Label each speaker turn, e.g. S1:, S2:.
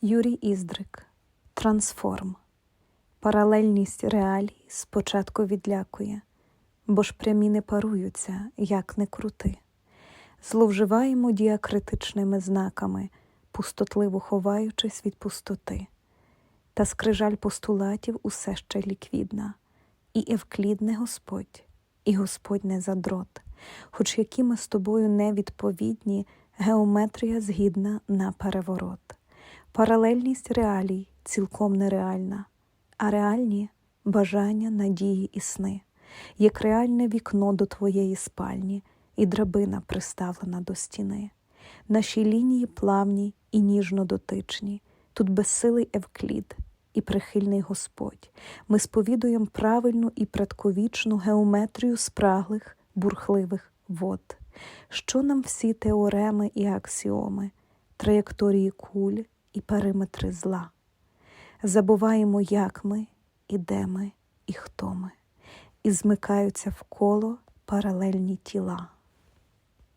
S1: Юрій Іздрик Трансформ. Паралельність реалій спочатку відлякує, бо ж прямі не паруються, як не крути. Зловживаємо діакритичними знаками, пустотливо ховаючись від пустоти. Та скрижаль постулатів усе ще ліквідна, і Евклід не Господь, і Господь не задрот, хоч які ми з тобою невідповідні, геометрія згідна на переворот. Паралельність реалій цілком нереальна, а реальні бажання, надії і сни, як реальне вікно до твоєї спальні і драбина приставлена до стіни. Наші лінії плавні і ніжно дотичні, тут безсилий Евклід і прихильний Господь. Ми сповідуємо правильну і предковічну геометрію спраглих, бурхливих вод. Що нам всі теореми і аксіоми, траєкторії куль і периметри зла? Забуваємо, як ми, і де ми, і хто ми, і змикаються в коло паралельні тіла.